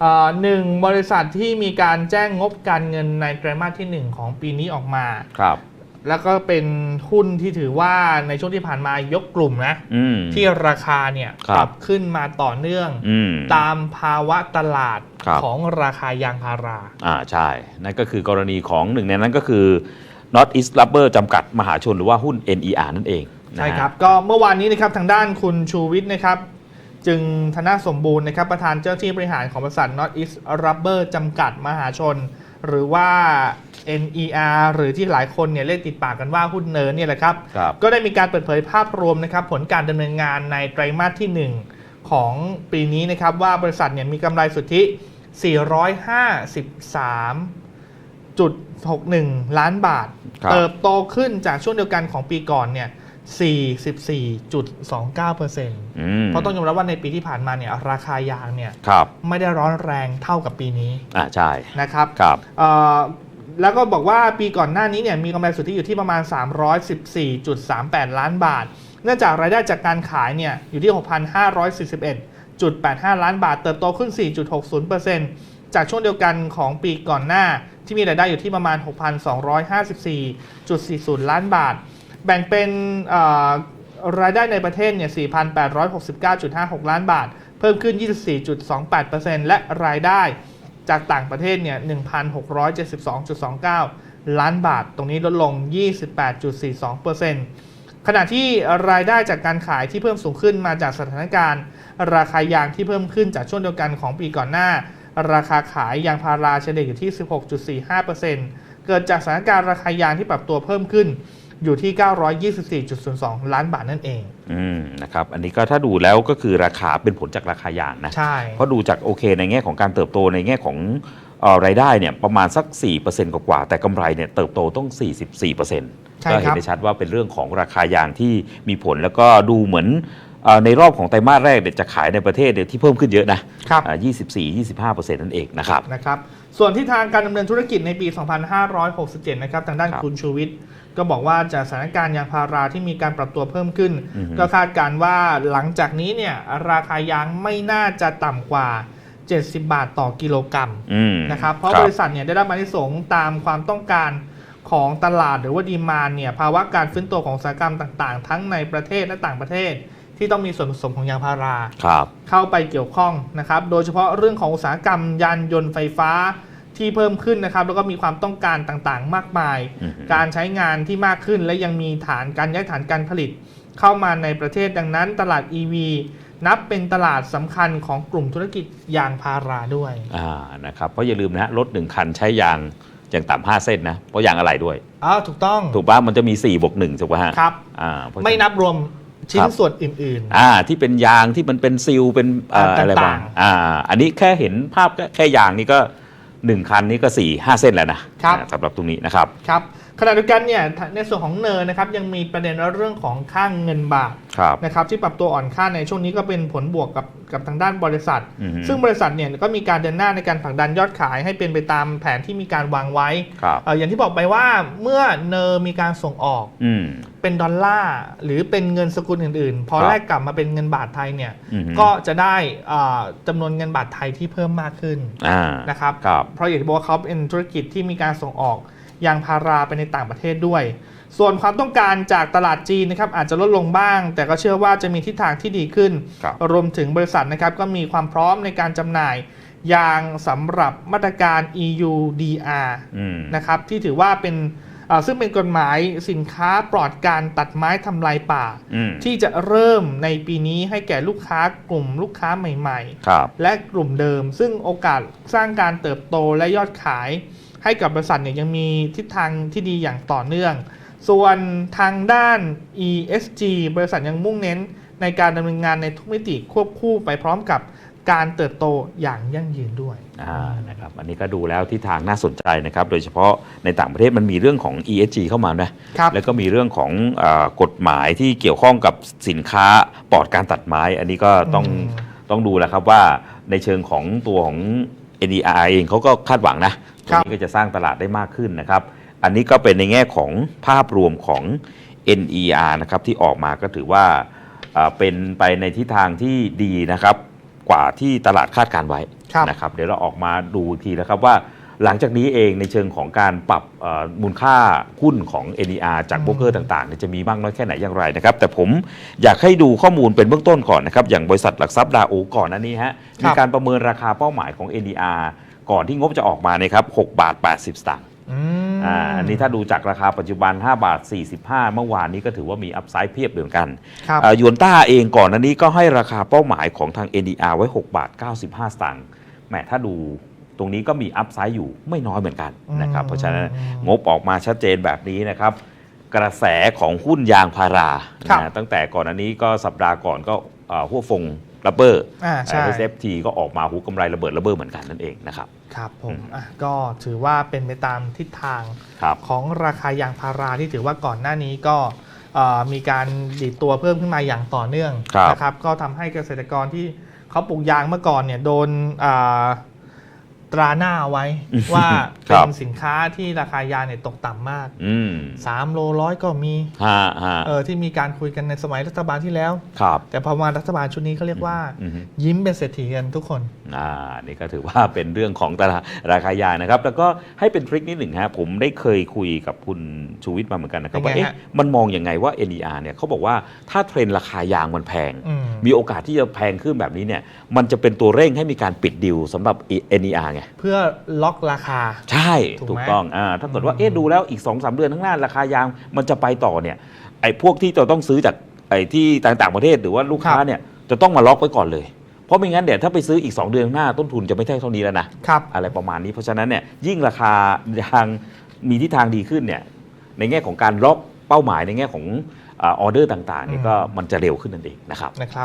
เอ่อหนึ่งบริษัทที่มีการแจ้งงบการเงินในไตรมาสทีหนึ่1 ของปีนี้ออกมา ครับ แล้วก็เป็นหุ้นที่ถือว่าในช่วงที่ผ่านมายกกลุ่มนะ อืม ที่ราคาเนี่ยครับ ปรับขึ้นมาต่อเนื่อง อืม ตามภาวะตลาดครับ ของราคายางพารา อ่าใช่ นั่นก็คือกรณีของหนึ่งในนั้นก็คือ North East Rubber จำกัดมหาชนหรือว่าหุ้น NER นั่นเองนะฮะใช่ครับ ก็เมื่อวานนี้นะครับทางด้านคุณชูวิทย์นะครับ จึงธนาสมบูรณ์นะครับประธานเจ้าที่บริหารของบริษัท North East Rubber จำกัดมหาชน หรือว่า NER หรือที่หลายคนเนี่ยเรียกติดปากกันว่าหุ้นเนิร์เนี่ยแหละครับ ครับ ก็ได้มีการเปิดเผยภาพรวมนะครับผลการดำเนินงานในไตรมาสที่ 1 ของปีนี้นะครับ ว่าบริษัทเนี่ยมีกำไรสุทธิ 453.61 ล้านบาท ครับ เติบโตขึ้นจากช่วงเดียวกันของปีก่อนเนี่ย 44.29%อืมเพราะต้องยอมรับว่าในปีที่ผ่านมาเนี่ยราคายางเนี่ยครับไม่ได้ร้อนแรงเท่ากับปีนี้อ่าใช่นะครับครับเอ่อแล้วก็บอกว่าปีก่อนหน้านี้เนี่ยมีกำไรสุทธิอยู่ที่ประมาณ 314.38 ล้านบาท เนื่องจากรายได้จากการขายเนี่ยอยู่ที่ 6,541.85 ล้านบาท เติบโตขึ้น 4.60%จากช่วงเดียวกันของปีก่อนหน้าที่มีรายได้อยู่ที่ประมาณ 6,254.40 ล้านบาท แบ่งเป็นรายได้ในประเทศเนี่ย 4,869.56 ล้านบาท เพิ่มขึ้น 24.28%และรายได้จากต่างประเทศเนี่ย 1,672.29 ล้านบาท ตรงนี้ลดลง 28.42%ขณะที่รายได้จากการขายที่เพิ่มสูงขึ้นมาจากสถานการณ์ ราคายางที่เพิ่มขึ้นจากช่วงเดียวกันของปีก่อนหน้า ราคาขายยางพาราเฉลี่ยอยู่ที่ 16.45%เกิดจากสถานการณ์ราคายางที่ปรับตัวเพิ่มขึ้น อยู่ที่ 924.02 ล้านบาทนั่นเองอืมนะครับอันนี้ก็ถ้าดูแล้วก็คือราคาเป็นผลจากราคายางนะใช่เพราะดูจากโอเคในแง่ของการเติบโตในแง่ของเอ่อรายได้เนี่ยประมาณสัก 4%กว่าๆแต่กำไรเนี่ยเติบโตต้อง 44%ใช่ก็คเห็นรับได้ชัดว่าเป็นเรื่องของราคายางที่มีผลแล้วก็ดูเหมือนเอ่อ ในรอบของไตรมาสแรกเนี่ยจะขายในประเทศเนี่ยที่เพิ่มขึ้นเยอะนะครับอ่า24-25%นั่นเองนะครับนะครับส่วนที่ทางการดำเนินธุรกิจในปี 2567 นะครับ ทางด้านครับคุณชูวิทย์ก็บอกว่าจากสถานการณ์ยางพาราที่มีการปรับตัวเพิ่มขึ้นอือฮึก็คาดการณ์ว่าหลังจากนี้เนี่ยราคายางไม่น่าจะต่ำกว่า 70 บาทต่อกิโลกรัมอืมนะครับ เพราะบริษัทเนี่ยได้รับมานิสงส์ตามความต้องการของตลาดหรือว่าดีมานเนี่ยภาวะการฟื้นตัวของอุตสาหกรรมต่าง ๆ ทั้งในประเทศและต่างประเทศ ที่ต้องมีส่วนผสมของยางพารา ครับ เข้าไปเกี่ยวข้องนะครับ โดยเฉพาะเรื่องของอุตสาหกรรมยานยนต์ไฟฟ้าที่เพิ่มขึ้นนะครับ แล้วก็มีความต้องการต่างๆ มากมาย อือฮึ การใช้งานที่มากขึ้น และยังมีฐานการย้ายฐานการผลิต เข้ามาในประเทศดังนั้น ตลาด EV นับเป็นตลาดสำคัญของกลุ่มธุรกิจยางพาราด้วย อ่านะครับเพราะอย่าลืมนะฮะรถหนึ่งคันใช้ยางอย่างต่ำห้าเส้นนะ เพราะยางอะไรด้วย อ้าวถูกต้อง ถูกป่ะมันจะมี4บวกหนึ่งถูกป่ะฮะครับ อ่าเพราะฉะไม่นับรวม ชิ้คนรับส่วนอื่นอ่าที่เป็นยางที่มันเป็นซิลเป็นเอ่ออ่าอะไรบ้างต่างๆ อ่า อันนี้แค่เห็นภาพแค่แค่ยางนี่ก็1คันนี่ก็4 5เส้นแล้วนะครับ อ่าสำหรับตรงนี้นะครับๆครับ ขณะเดียวกันเนี่ยในส่วนของเนอร์นะครับยังมีประเด็นเรื่องของค่างเงินบาทครับนะครับที่ปรับตัวอ่อนค่าในช่วงนี้ก็เป็นผลบวกกับกับทางด้านบริษัทอือฮึซึ่งบริษัทเนี่ยก็มีการเดินหน้าในการผลักดันยอดขายให้เป็นไปตามแผนที่มีการวางไว้ครับเอ่ออย่างที่บอกไปว่าเมื่อเนอร์มีการส่งออกอืมเป็นดอลลาร์หรือเป็นเงินสกุลอื่นๆ พอครับแลกกลับมาเป็นเงินบาทไทยเนี่ยอือฮึก็จะได้อ่าจำนวนเงินบาทไทยที่เพิ่มมากขึ้นอ่านะครับครับเพราะอย่างที่บอกว่าเขาเป็นธุรกิจที่มีการส่งออก ยางพาราไปในต่างประเทศด้วย ส่วนความต้องการจากตลาดจีนนะครับอาจจะลดลงบ้าง แต่ก็เชื่อว่าจะมีทิศทางที่ดีขึ้นครับรวมถึงบริษัทนะครับก็มีความพร้อมในการจำหน่ายยางสำหรับมาตรการ EUDR อืมนะครับที่ถือว่าเป็นเอ่อซึ่งเป็นกฎหมายสินค้าปลอดการตัดไม้ทำลายป่าอืมที่จะเริ่มในปีนี้ให้แก่ลูกค้ากลุ่มลูกค้าใหม่ๆครับและกลุ่มเดิม ซึ่งโอกาสสร้างการเติบโตและยอดขาย ให้กับบริษัทเนี่ยยังมีทิศทางที่ดีอย่างต่อเนื่อง ส่วนทางด้าน ESG บริษัทยังมุ่งเน้นในการดำเนินงานในทุกมิติควบคู่ไปพร้อมกับการเติบโตอย่างยั่งยืนด้วยอ่านะครับอันนี้ก็ดูแล้วที่ทางน่าสนใจนะครับ โดยเฉพาะในต่างประเทศมันมีเรื่องของ ESG เข้ามานะครับแล้วก็มีเรื่องของเออกฎหมายที่เกี่ยวข้องกับสินค้าปลอดการตัดไม้ อันนี้ก็ต้องอืมต้องดูแล้วครับว่าในเชิงของตัวของ NER เองเขาก็คาดหวังนะ ตรงนี้ก็จะสร้างตลาดได้มากขึ้นนะครับ อันนี้ก็เป็นในแง่ของภาพรวมของ NER นะครับที่ออกมาก็ถือว่าเอ่อเป็นไปในทิศทางที่ดีนะครับกว่าที่ตลาดคาดการไว้ครับนะครับ เดี๋ยวเราออกมาดูอีกทีนะครับว่าหลังจากนี้เองในเชิงของการปรับเอ่อมูลค่าหุ้นของ NER จากอืมโบรกเกอร์ต่างๆเนี่ยจะมีมากน้อยแค่ไหนอย่างไรนะครับ แต่ผมอยากให้ดูข้อมูลเป็นเบื้องต้นก่อนนะครับ อย่างบริษัทหลักทรัพย์ดาโอก่อนหน้านี้ฮะครับมีการประเมินราคาเป้าหมายของ NER ก่อนที่งบจะออกมานะครับ6บาท 80 สตางค์อืมอ่าอันนี้ถ้าดูจากราคาปัจจุบัน 5 บาท 45 เมื่อวานนี้ก็ถือว่ามีอัพไซด์เพียบเหมือนกันครับอ่ายวนต้าเองก่อนหน้านี้ก็ให้ราคาเป้าหมายของทาง NDR ไว้ 6 บาท 95 สตางค์แหมถ้าดูตรงนี้ก็มีอัพไซด์อยู่ไม่น้อยเหมือนกันนะครับอืมเพราะฉะนั้นงบออกมาชัดเจนแบบนี้นะครับ กระแสของหุ้นยางพาราครับนะตั้งแต่ก่อนอันนี้ก็สัปดาห์ก่อนก็อ่าหัวฟง รับเบอร์อ่าใช่ SFT ก็ออกมาหูกำไรระเบิดระเบ้อเหมือนกันนั่นเองนะครับ ครับผมอะก็ถือว่าเป็นไปตามทิศทางครับ ของราคายางพาราที่ถือว่าก่อนหน้านี้ก็เอ่อมีการดีดตัวเพิ่มขึ้นมาอย่างต่อเนื่องครับ นะครับ ก็ทำให้เกษตรกรที่เขาปลูกยางเมื่อก่อนเนี่ยโดนอ่า ตราหน้าเอาไว้ว่าครัเป็บ นสินค้าที่ราคายางเนี่ยตกต่ำมาก อืม3 โลร้อยก็มีฮะฮะเออที่มีการคุยกันในสมัยรัฐบาลที่แล้ว ครับ แต่พอมารัฐบาลชุดนี้เขาเรียกว่า อือฮึ ยิ้มเป็นเศรษฐีกันทุกคน อ่านี่ก็ถือว่าเป็นเรื่องของตลาดราคายานะครับ แล้วก็ให้เป็นทริคนิดหนึ่งฮะผมได้เคยคุยกับคุณชูวิทย์มาเหมือนกันนะครับเป็นว่าไงเอ๊ะฮะมันมองยังไงว่า NER เนี่ยเขาบอกว่าถ้าเทรนด์ราคายางมันแพง อืม มีโอกาสที่จะแพงขึ้นแบบนี้เนี่ยมันจะเป็นตัวเร่งให้มีการปิดดิวสำหรับ NER ไงเพื่อล็อกราคา ใช่ถูกไหมถูกต้องอ่าถ้าเกิดว่าอืมเอ๊ะดูแล้วอีก2อสเดือนข้างหน้าราคายางมันจะไปต่อเนี่ยไอ้พวกที่จะต้องซื้อจากไอ้ที่ต่างๆประเทศหรือว่าลูกค้าเนี่ยจะต้องมาล็อกไว้ก่อนเลยเพราะไม่งั้นเดี๋ยวถ้าไปซื้ออีก 2 เดือนข้างหน้าต้นทุนจะไม่ใช่เท่านี้แล้วนะครับอะไรประมาณนี้เพราะฉะนั้นเนี่ยยิ่งราคายางมีทิศทางดีขึ้นเนี่ยในแง่ของการล็อกเป้าหมายในแง่ของอาออเดอร์ต่างๆเนี่ยอืมก็มันจะเร็วขึ้นนั่นเองนะครับนะครับ